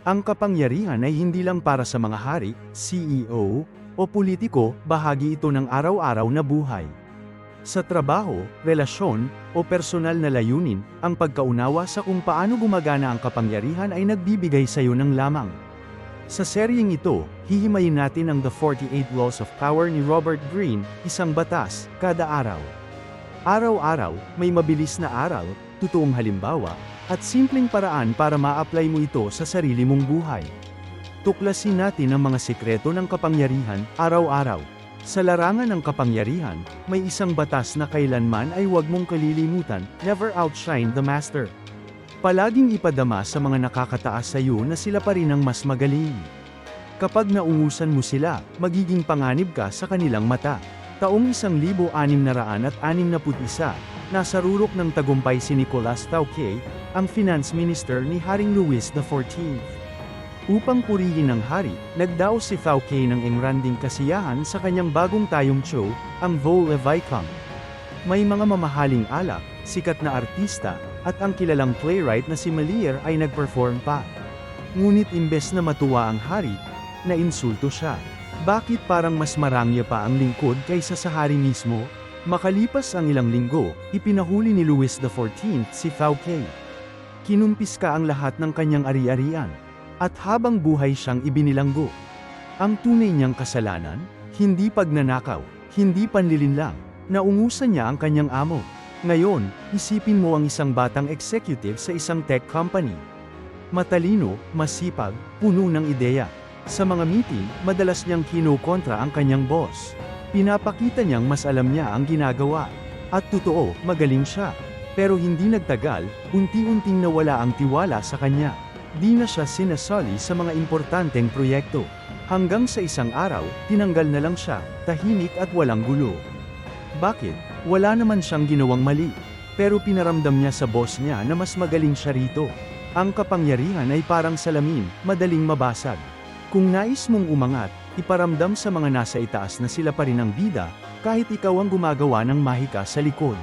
Ang kapangyarihan ay hindi lang para sa mga hari, CEO, o politiko, bahagi ito ng araw-araw na buhay. Sa trabaho, relasyon, o personal na layunin, ang pagkaunawa sa kung paano gumagana ang kapangyarihan ay nagbibigay sa iyo ng lamang. Sa seryeng ito, hihimayin natin ang The 48 Laws of Power ni Robert Greene, isang batas, kada araw. Araw-araw, may mabilis na aral, totoong halimbawa, at simpleng paraan para ma-apply mo ito sa sarili mong buhay. Tuklasin natin ang mga sikreto ng kapangyarihan, araw-araw. Sa larangan ng kapangyarihan, may isang batas na kailanman ay huwag mong kalilimutan, never outshine the master. Palaging ipadama sa mga nakakataas sa iyo na sila pa rin ang mas magaling. Kapag naungusan mo sila, magiging panganib ka sa kanilang mata. Taong 1661, nasa rurok ng tagumpay si Nicolas Fouquet, ang finance minister ni Haring Louis XIV. Upang purihin ng hari, nagdao si Fouquet ng engranding kasiyahan sa kanyang bagong tayong show, ang Vol le Vicomte. May mga mamahaling alak, sikat na artista, at ang kilalang playwright na si Molière ay nag-perform pa. Ngunit imbes na matuwa ang hari, nainsulto siya. Bakit parang mas marangya pa ang lingkod kaysa sa hari mismo? Makalipas ang ilang linggo, ipinahuli ni Louis XIV si Fouquet. Kinumpiska ang lahat ng kanyang ari-arian, at habang buhay siyang ibinilanggo. Ang tunay niyang kasalanan, hindi pagnanakaw, hindi panlilinlang, naungusan niya ang kanyang amo. Ngayon, isipin mo ang isang batang executive sa isang tech company. Matalino, masipag, puno ng ideya. Sa mga meeting, madalas niyang kinukontra ang kanyang boss. Pinapakita niyang mas alam niya ang ginagawa. At totoo, magaling siya. Pero hindi nagtagal, unti-unting nawala ang tiwala sa kanya. Di na siya sinasali sa mga importanteng proyekto. Hanggang sa isang araw, tinanggal na lang siya, tahimik at walang gulo. Bakit? Wala naman siyang ginawang mali. Pero pinaramdam niya sa boss niya na mas magaling siya rito. Ang kapangyarihan ay parang salamin, madaling mabasag. Kung nais mong umangat, iparamdam sa mga nasa itaas na sila pa rin ang bida, kahit ikaw ang gumagawa ng mahika sa likod.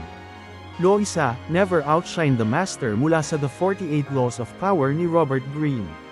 Law isa, never outshine the master mula sa The 48 Laws of Power ni Robert Greene.